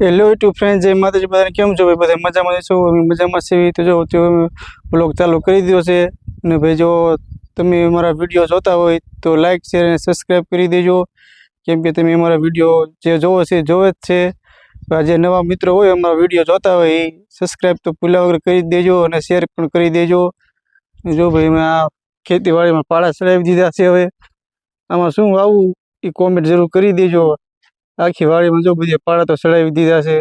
Hello YouTube friend જય માતાજી, બધાને કેમ છો ભાઈ? બધા મજામાં છો? અમે મજામાં છીએ. તો જો બ્લોગ ચાલુ કરી દીધો છે. અને ભાઈ, જો તમે અમારા વીડિયો જોતા હોય, તો લાઇક શેર અને સબસ્ક્રાઈબ કરી દેજો. કેમ કે તમે અમારા વીડિયો જે જોવો છે જોવે જ છે. જે નવા મિત્રો હોય, અમારા વીડિયો જોતા હોય, એ સબસ્ક્રાઈબ તો ભૂલ્યા વગર કરી દેજો અને શેર પણ કરી દેજો. જો ભાઈ, અમે આ ખેતીવાડીમાં પાળા ચડાવી દીધા છે હવે. આમાં શું આવું, એ કોમેન્ટ જરૂર કરી દેજો. આખી વાડીમાં જો બધી પાડા તો ચડાવી દીધા છે.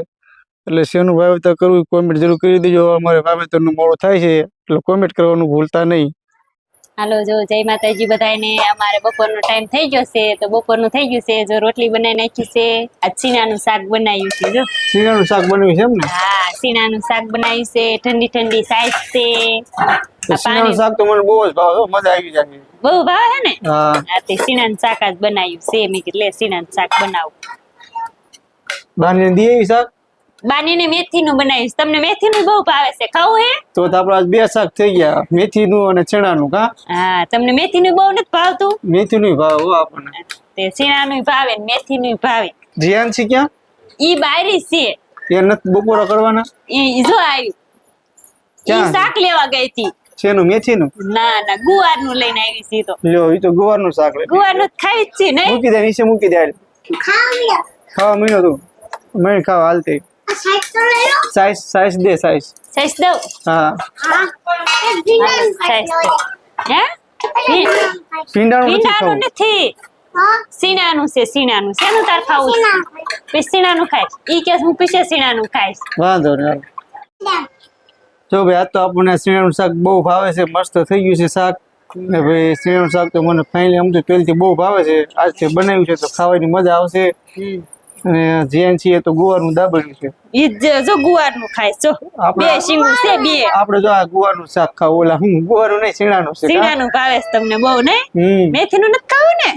એટલે શેનું વાવેતર કરવું કોમેન્ટ જરૂર કરી દેજો. અમારે વાવેતરનું મોડું થાય છે એટલે કોમેન્ટ કરવાનું ભૂલતા નહીં. હાલો જો જય માતાજી બધાને અમારે બપોરનો ટાઈમ થઈ ગયો છે તો બપોરનું થઈ ગયું છે. જો રોટલી બનાવી નાખી છે આ સીણાનું શાક બનાવ્યું છે જો. સીણાનું શાક બનાવ્યું છે એમ ને? હા સીણાનું શાક બનાવ્યું છે ઠંડી ઠંડી સાઈઝ છે. સીણાનું શાક તો મને બહુ જ ભાવે મજા આવી જાય. બહુ ભાવે હે ને? હા. તે સીણાનું શાક જ બનાવ્યું છે. મેં કીધું લે સીણાનું શાક બનાવું. બાને દીએ શાક? બાનીને મેથી નું બનાવીશ. તમને મેથીનું બહુ ભાવે છે. ખાવું હે? તો તો આપણા આજ બે શાક થઈ ગયા. મેથીનું અને ચણાનું કા? હા તમને મેથીનું બહુ નથી ભાવતું? મેથીનું ભાવ હો આપણને. તે છીણાનું ભાવે ને મેથીનું ભાવે. જીયાન છે ક્યાં? ઈ બારી છે. એ નથી બપોરા કરવાના? ઈ જો આવી ઈ ક્યાં? શાક લેવા ગઈ હતી. શેનું મેથીનું? ના ના ગુવારનું લઈને આવી છે તો. લ્યો ઈ તો ગુવારનું શાક લે ગુવારનું ખાઈ જ છે નહીં મૂકી દે નીચે મૂકી દે. હાલ. ખાવા મીનો તું. મેં ખાવા હાલતી સાઈઝ સાઈઝ દે સાઈઝ સાઈઝ દઉં હા સાઈસ હે ભીંડાનું નથી ભીંડાનું ખાવું નથી સીણાનું છે સીણાનું શેનું તાર ખાવું છે સીણાનું ખાઈશ ઈ કે હું પીછે સીણાનું ખાઈશ વાંધો નહીં જો ભાઈ આ તો આપણને સીણાનું શાક બહુ ભાવે છે મસ્ત થઈ ગયું છે શાક. ને ભાઈ શીણાનું શાક તો મને ફાઇનલી આમ તો પહેલથી બહુ ભાવે છે. આજથી બનાવ્યું છે તો ખાવાની મજા આવશે. અને એ તો ગુવારનું છે. ઈ જ જો ગુવારનું જો. બે શીંગું છે બે. આપણે જો આ ગુવારનું શાક ખાવું ઓલા હું ગુવારનું નહીં શીણાનું છે કા? સીણાનું ભાવે છે તમને બહુ નહીં મેથીનું નથી ખાવું ને?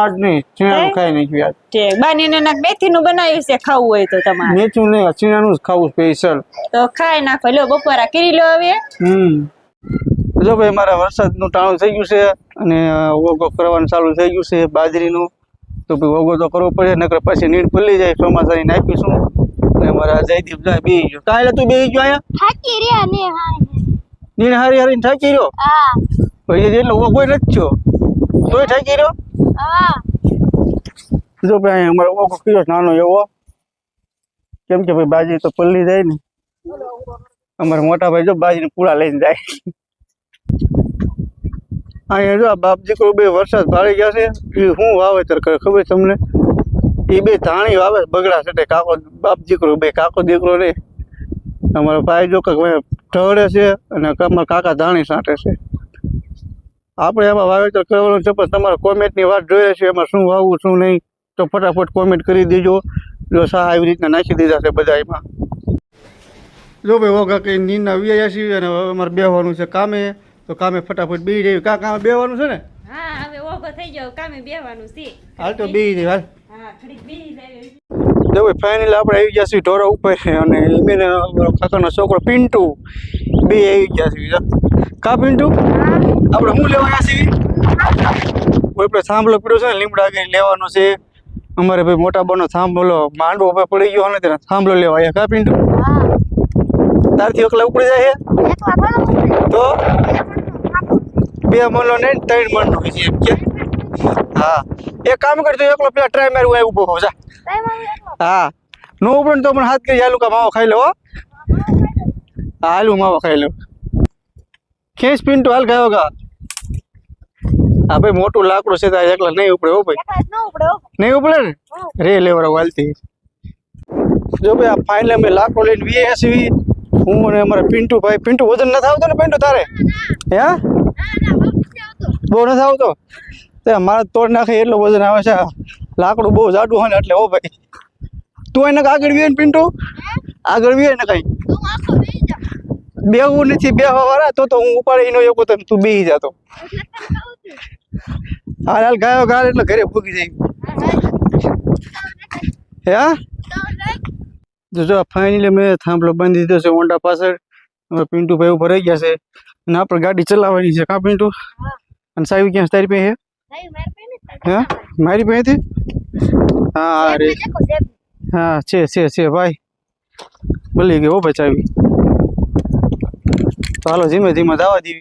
આજ નહીં શીણાનું ખાઈ નહીં યાર. તે બાનીને નાક મેથીનું બનાવ્યું છે ખાવું હોય તો તમારે. મેચું નહીં શીણાનું જ ખાવું સ્પેશિયલ તો ખાઈ નાખો. લો બપોરા કરી લો હવે. હમ. જો ભાઈ મારા વરસાદનું ટાણું થઈ ગયું છે અને ઓગો કરવાનું ચાલુ થઈ ગયું છે બાજરીનું. તો ભાઈ ઓગો તો કરવો પડે નકર પછી નીણ ખુલ્લી જાય ચોમાસાની નાખીશું. અને મારા જયદીપ જાય બી ગયો. કાલે તું બેહી ગયો આયા થાકી રહ્યા ને નીણ હારી હારીને થાકી રહ્યો? હા. પછી એટલે ઓગો નથી થયો. તોય થાકી રહ્યો? હા. જો ભાઈ અમારો ઓગો છે નાનો એવો. કેમ કે ભાઈ બાજરી તો પલ્લી જાય ને. અમારા મોટા ભાઈ જો બાજરી પૂળા લઈને જાય. અહીંયા જો આ બાપ દીકરો બે વરસાદ ભાળી ગયા છે, એ શું વાવેતર કરે ખબર તમને? એ બે ધાણી વાવે બગડા છે કાકો બાપ દીકરો બે કાકો દીકરો રે અમારો ભાઈ જો કે ઢળે છે અને અમારા કાકા ધાણી સાંટે છે. આપણે એમાં વાવેતર કરવાનું છે, પણ તમારા કોમેન્ટની વાત જોઈએ છે, એમાં શું વાવવું, શું નહીં, તો ફટાફટ કોમેન્ટ કરી દેજો. જો સા આવી રીતના નાખી દીધા છે બધા એમાં. જો ભાઈ વગા કંઈ નીંદના વ્યાયા છીએ અને અમારે બેહવાનું છે કામે. તો કામે ફટાફટ બી જઈએ. કા કામે બેવાનું છે ને? હા હવે ઓગો થઈ ગયો. કામે બેવાનું છે. હાલ તો બી જઈએ હાલ. હા ઘડીક બેહી જાય જો ફાઇનલ આપણે આવી ગયા છીએ ઢોરા ઉપર અને એમને અમારો કાકાનો છોકરો પિન્ટુ બે આવી ગયા છીએ કા પિન્ટુ? આપણે શું લેવા ગયા છીએ આપણે થાંભલો પીડ્યો છે ને લીમડા આગળ લેવાનો છે. અમારે ભાઈ મોટા બનો થાંભલો માંડવો ઉપર પડી ગયો ને તેને થાંભલો લેવા આવ્યા કા પિન્ટુ? તારથી એકલા ઉપડી જાય તો? બે મણનો ને ત્રણ મણનો છે એમ કે? હા. એક કામ કરતો એકલો પેલા ટ્રાય મારું આવ્યું ઊભો જા. હા. નો ઉપડે ને તો પણ હાથ કરી હાલું કા માવો ખાઈ લો હાલું માવો ખાઈ લો ખેંચ પિન્ટુ હાલ ગયો કા. હા ભાઈ મોટું લાકડું છે ત્યાં એકલા નહીં ઉપડે હો ભાઈ. નહીં ઉપડે ને? રે લેવરા વાલતી જો ભાઈ આ ફાઇનલ અમે લાકડો લઈને વીએ છીએ હું અને અમારા પિન્ટુ ભાઈ પિન્ટુ વજન નથી આવતો ને પિન્ટુ તારે? હે? બહુ નથી આવતો. તે મારે તોડ નાખે એટલો વજન આવે છે. લાકડું બહુ જાડું હોય ને એટલે ઓ ભાઈ. તું એને આગળ વીએ ને પિન્ટુ? આગળ વીએ ને કઈ? બેવું નથી બે વાળા તો તો હું ઉપાડી નો એવું તો તું બેહી જાતો હાલ હાલ, ગાયો ગાલ એટલે ઘરે ભૂગી જાય. હે? તો જો ફાઇનલી મેં થાંભલો બાંધી દીધો છે હોન્ડા પાછળ. પિન્ટુ ભાઈ ઊભા રહી ગયા છે. અને આપણે ગાડી ચલાવવાની છે. કા પિન્ટુ? અને સાહેબ ક્યાં તારી પાસે હે? મારી પાસેથી? હા અરે. હા છે છે છે ભાઈ. મળી ગયો ભાઈ ચાવી ચાલો ધીમે ધીમે દાવા દીવી.